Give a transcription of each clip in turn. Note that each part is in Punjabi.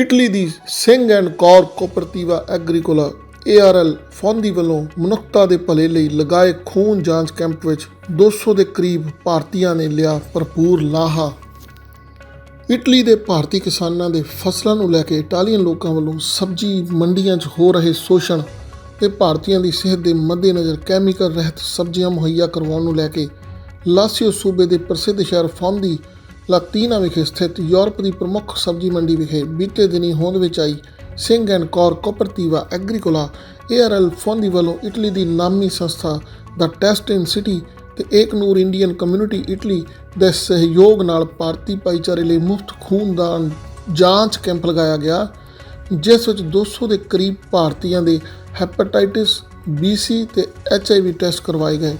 Italy the Singh and Kaur Cooperativa Agricola ARL Fondi ਵੱਲੋਂ ਮਨੁੱਖਤਾ ਦੇ ਭਲੇ ਲਈ ਲਗਾਏ ਖੂਨ ਜਾਂਚ ਕੈਂਪ ਵਿੱਚ 200 ਦੇ ਕਰੀਬ ਭਾਰਤੀਆਂ ਨੇ ਲਿਆ ਭਰਪੂਰ ਲਾਹਾ। ਇਟਲੀ ਦੇ ਭਾਰਤੀ ਕਿਸਾਨਾਂ ਦੇ ਫਸਲਾਂ ਨੂੰ ਲੈ ਕੇ ਇਟਾਲੀਅਨ ਲੋਕਾਂ ਵੱਲੋਂ ਸਬਜ਼ੀ ਮੰਡੀਆਂ 'ਚ ਹੋ ਰਹੇ ਸ਼ੋਸ਼ਣ ਤੇ ਭਾਰਤੀਆਂ ਦੀ ਸਿਹਤ ਦੇ ਮੱਦੇਨਜ਼ਰ ਕੈਮੀਕਲ ਰਹਿਤ ਸਬਜ਼ੀਆਂ ਮੁਹੱਈਆ ਕਰਵਾਉਣ ਨੂੰ ਲੈ ਕੇ ਲਾਸੀਓ ਸੂਬੇ ਦੇ ਪ੍ਰਸਿੱਧ ਸ਼ਹਿਰ ਫੌਂਦੀ ਲਾਤੀਨਾ ਵਿਖੇ ਸਥਿਤ ਯੂਰਪ ਦੀ ਪ੍ਰਮੁੱਖ ਸਬਜ਼ੀ ਮੰਡੀ ਵਿਖੇ ਬੀਤੇ ਦਿਨੀ ਹੋਂਦ ਵਿੱਚ ਆਈ Singh and Kaur Cooperativa Agricola ARL Fondi ਵੱਲੋਂ ਇਟਲੀ ਦੀ ਨਾਮੀ ਸੰਸਥਾ ਦਾ ਟੈਸਟ ਇਨ ਸਿਟੀ ਤੇ ਏਕ ਨੂਰ ਇੰਡੀਅਨ ਕਮਿਊਨਿਟੀ ਇਟਲੀ ਦੇ ਸਹਿਯੋਗ ਨਾਲ ਭਾਰਤੀ ਭਾਈਚਾਰੇ ਲਈ ਮੁਫਤ ਖੂਨਦਾਨ ਜਾਂਚ ਕੈਂਪ ਲਗਾਇਆ ਗਿਆ, ਜਿਸ ਵਿੱਚ 200 ਦੇ ਕਰੀਬ ਭਾਰਤੀਆਂ ਦੇ ਹੈਪੇਟਾਈਟਿਸ BC ਤੇ HIV ਟੈਸਟ ਕਰਵਾਏ ਗਏ।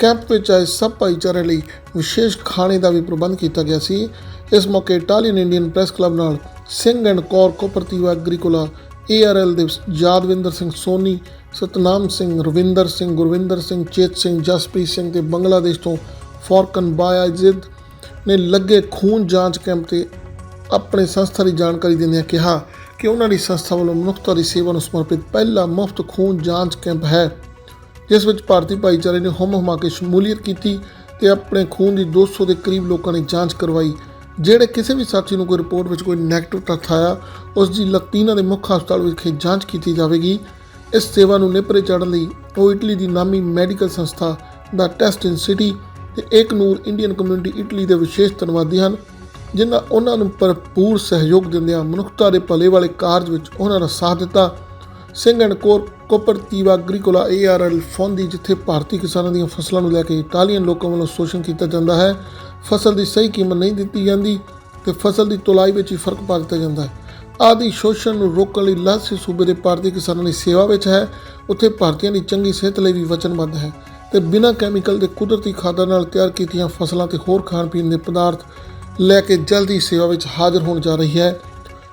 ਕੈਂਪ ਵਿੱਚ ਆਏ ਸਭ ਭਾਈਚਾਰੇ ਲਈ ਵਿਸ਼ੇਸ਼ ਖਾਣੇ ਦਾ ਵੀ ਪ੍ਰਬੰਧ ਕੀਤਾ ਗਿਆ ਸੀ। ਇਸ ਮੌਕੇ ਇਟਾਲੀਅਨ ਇੰਡੀਅਨ ਪ੍ਰੈਸ ਕਲੱਬ ਨਾਲ Singh and Kaur Cooperativa Agricola ARL ਦੇ ਯਾਦਵਿੰਦਰ ਸਿੰਘ ਸੋਨੀ, ਸਤਨਾਮ ਸਿੰਘ ਰਵਿੰਦਰ ਸਿੰਘ, ਗੁਰਵਿੰਦਰ ਸਿੰਘ, ਚੇਤ ਸਿੰਘ, ਜਸਪ੍ਰੀਤ ਸਿੰਘ ਤੇ ਬੰਗਲਾਦੇਸ਼ ਤੋਂ ਫੋਰਕਨ ਬਾਇਜ਼ਿਦ ਨੇ ਲੱਗੇ ਖੂਨ ਜਾਂਚ ਕੈਂਪ ਤੇ ਆਪਣੇ ਸੰਸਥਾ ਦੀ ਜਾਣਕਾਰੀ ਦਿੰਦਿਆਂ ਕਿਹਾ ਕਿ ਉਹਨਾਂ ਦੀ ਸੰਸਥਾ ਵੱਲੋਂ ਮਨੁੱਖਤਾ ਦੀ ਸੇਵਾ ਨੂੰ ਸਮਰਪਿਤ ਪਹਿਲਾ ਮੁਫਤ ਖੂਨ ਜਾਂਚ ਕੈਂਪ ਹੈ। ਜਿਸ ਵਿੱਚ ਭਾਰਤੀ ਭਾਈਚਾਰੇ ਨੇ ਹੁੰਮ ਹੁਮਾ ਕੇ ਸ਼ਮੂਲੀਅਤ ਕੀਤੀ ਤੇ ਆਪਣੇ ਖੂਨ ਦੀ 200 ਦੇ ਕਰੀਬ ਲੋਕਾਂ ਨੇ ਜਾਂਚ ਕਰਵਾਈ। ਜਿਹੜੇ ਕਿਸੇ ਵੀ ਸਾਥੀ ਨੂੰ ਕੋਈ ਰਿਪੋਰਟ ਵਿੱਚ ਕੋਈ ਨੈਗੇਟਿਵ ਤੱਥ ਆਇਆ ਉਸ ਦੀ ਲਤੀਨਾ ਦੇ ਮੁੱਖ ਹਸਪਤਾਲ ਵਿਖੇ ਜਾਂਚ ਕੀਤੀ ਜਾਵੇਗੀ। ਇਸ ਸੇਵਾ ਨੂੰ ਨੇਪਰੇ ਚਾੜਨ ਲਈ ਉਹ ਇਟਲੀ ਦੀ ਨਾਮੀ ਮੈਡੀਕਲ ਸੰਸਥਾ ਦਾ ਟੈਸਟ ਇਨ ਸਿਟੀ ਤੇ ਏਕ ਨੂਰ ਇੰਡੀਅਨ ਕਮਿਊਨਿਟੀ ਇਟਲੀ ਦੇ ਵਿਸ਼ੇਸ਼ ਧੰਨਵਾਦੀ ਹਨ, ਜਿਨ੍ਹਾਂ ਉਹਨਾਂ ਨੂੰ ਭਰਪੂਰ ਸਹਿਯੋਗ ਦਿੰਦਿਆਂ ਮਨੁੱਖਤਾ ਦੇ ਭਲੇ ਵਾਲੇ ਕਾਰਜ ਵਿੱਚ ਉਹਨਾਂ ਦਾ ਸਾਥ ਦਿੱਤਾ। Singh and Kaur Cooperativa Agricola ARL Fondi ਜਿੱਥੇ ਭਾਰਤੀ ਕਿਸਾਨਾਂ ਦੀਆਂ ਫਸਲਾਂ ਨੂੰ ਲੈ ਕੇ ਇਟਾਲੀਅਨ ਲੋਕਾਂ ਵੱਲੋਂ ਸ਼ੋਸ਼ਣ ਕੀਤਾ ਜਾਂਦਾ ਹੈ। ਫਸਲ ਦੀ ਸਹੀ ਕੀਮਤ ਨਹੀਂ ਦਿੱਤੀ ਜਾਂਦੀ ਤੇ ਫਸਲ ਦੀ ਤੁਲਾਈ ਵਿੱਚ ਹੀ ਫ਼ਰਕ ਪਾ ਦਿੱਤਾ ਜਾਂਦਾ ਹੈ। ਆਦਿ ਸ਼ੋਸ਼ਣ ਨੂੰ ਰੋਕਣ ਲਈ ਲਾਸੀ ਸੂਬੇ ਦੇ ਭਾਰਤੀ ਕਿਸਾਨਾਂ ਦੀ ਸੇਵਾ ਵਿੱਚ ਹੈ। ਉੱਥੇ ਭਾਰਤੀਆਂ ਦੀ ਚੰਗੀ ਸਿਹਤ ਲਈ ਵੀ ਵਚਨਬੱਧ ਹੈ ਤੇ ਬਿਨਾਂ ਕੈਮੀਕਲ ਦੇ ਕੁਦਰਤੀ ਖਾਦਾਂ ਨਾਲ ਤਿਆਰ ਕੀਤੀਆਂ ਫਸਲਾਂ ਤੇ ਹੋਰ ਖਾਣ ਪੀਣ ਦੇ ਪਦਾਰਥ ਲੈ ਕੇ ਜਲਦੀ ਸੇਵਾ ਵਿੱਚ ਹਾਜ਼ਰ ਹੋਣ ਜਾ ਰਹੀ ਹੈ।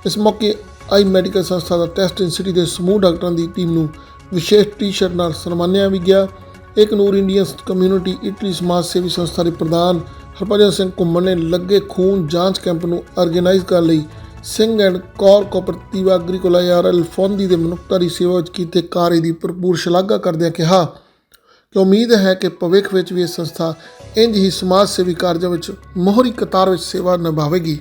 ਇਸ ਮੌਕੇ ਆਈ ਮੈਡੀਕਲ ਸੰਸਥਾ ਦਾ ਟੈਸਟ ਇਨ ਸਿਟੀ ਦੇ ਸਮੂਹ ਡਾਕਟਰਾਂ ਦੀ ਟੀਮ ਨੂੰ ਵਿਸ਼ੇਸ਼ ਟੀ-ਸ਼ਰਟ ਨਾਲ ਸਨਮਾਨਿਆ ਵੀ ਗਿਆ। ਇੱਕ ਨੂਰ ਇੰਡੀਅਨ ਕਮਿਊਨਿਟੀ ਇਟਲੀ ਸਮਾਜ ਸੇਵੀ ਸੰਸਥਾ ਦੇ ਪ੍ਰਧਾਨ ਹਰਭਜਨ ਸਿੰਘ ਘੁੰਮਣ ਨੇ ਲੱਗੇ ਖੂਨ ਜਾਂਚ ਕੈਂਪ ਨੂੰ ਆਰਗੇਨਾਈਜ਼ ਕਰਨ ਲਈ Singh and Kaur Cooperativa Agricola RL ਫੌਂਦੀ ਦੇ ਮਨੁੱਖਤਾ ਦੀ ਸੇਵਾ ਵਿੱਚ ਕੀਤੇ ਕਾਰਜ ਦੀ ਭਰਪੂਰ ਸ਼ਲਾਘਾ ਕਰਦਿਆਂ ਕਿਹਾ, ਕਿ ਉਮੀਦ ਹੈ ਕਿ ਭਵਿੱਖ ਵਿੱਚ ਵੀ ਇਹ ਸੰਸਥਾ ਇੰਜ ਹੀ ਸਮਾਜ ਸੇਵੀ ਕਾਰਜਾਂ ਵਿੱਚ ਮੋਹਰੀ ਕਤਾਰ ਵਿੱਚ ਸੇਵਾ ਨਿਭਾਵੇਗੀ।